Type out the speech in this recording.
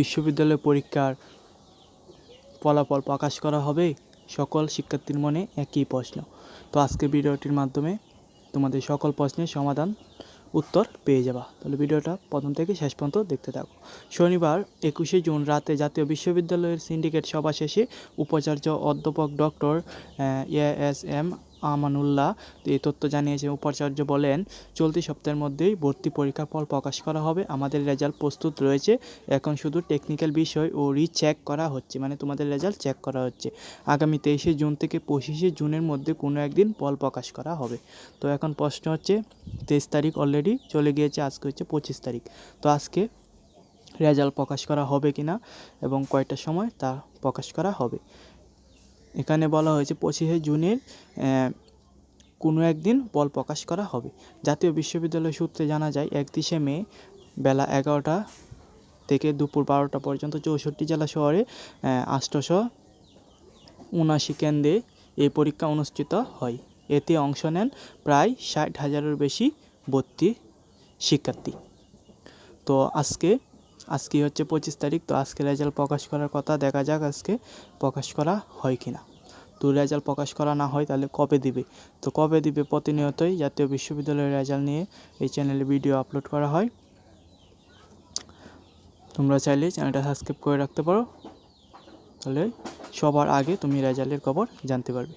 বিশ্ববিদ্যালয় পরীক্ষার ফলাফল প্রকাশ করা হবে। সকল শিক্ষার্থীর মনে একই প্রশ্ন। তো আজকে ভিডিওটির মাধ্যমে তোমাদের সকল প্রশ্নের সমাধান উত্তর পেয়ে যাবা। তাহলে ভিডিওটা প্রথম থেকে শেষ পর্যন্ত দেখতে থাকো। শনিবার একুশে জুন রাতে জাতীয় বিশ্ববিদ্যালয়ের সিন্ডিকেট সভা শেষে উপাচার্য অধ্যাপক doctor A S M Amanullah. এই তথ্য জানিয়েছেন উপাচার্য বলেন, চলতি সপ্তাহের মধ্যেই ভর্তি পরীক্ষার ফল প্রকাশ করা হবে। আমাদের রেজাল্ট প্রস্তুত রয়েছে। এখন শুধু টেকনিক্যাল বিষয় ও রিচেক করা হচ্ছে মানে তোমাদের রেজাল্ট চেক করা হচ্ছে। আগামী তেইশে জুন থেকে পঁচিশে জুনের মধ্যে কোনো একদিন ফল প্রকাশ করা হবে। তো এখন প্রশ্ন হচ্ছে, তেইশ তারিখ অলরেডি চলে গিয়েছে, আজকে হচ্ছে পঁচিশ তারিখ। তো আজকে রেজাল্ট প্রকাশ করা হবে কিনা এবং কয়টার সময় তা প্রকাশ করা হবে? এখানে বলা হয়েছে পঁচিশে জুনের কোনো একদিন ফল প্রকাশ করা হবে। জাতীয় বিশ্ববিদ্যালয় সূত্রে জানা যায়, একত্রিশে মে বেলা এগারোটা থেকে দুপুর বারোটা পর্যন্ত চৌষট্টি জেলা শহরে আষ্টশো উনাশি কেন্দ্রে এই পরীক্ষা অনুষ্ঠিত হয়। এতে অংশ নেন প্রায় ষাট হাজারের বেশি ভর্তি শিক্ষার্থী। তো আজকে আজকে হচ্ছে পঁচিশ তারিখ, তো আজকে রেজাল্ট প্রকাশ করার কথা, দেখা যাক আজকে প্রকাশ করা হয় কি না তো রেজাল্ট প্রকাশ করা না হয়, তাহলে কবে দিবে? তো কবে দিবে প্রতিনিয়তই জাতীয় বিশ্ববিদ্যালয়ের রেজাল্ট নিয়ে এই চ্যানেলে ভিডিও আপলোড করা হয়। তোমরা চাইলে চ্যানেলটা সাবস্ক্রাইব করে রাখতে পারো। তাহলে সবার আগে তুমি রেজাল্টের খবর জানতে পারবে।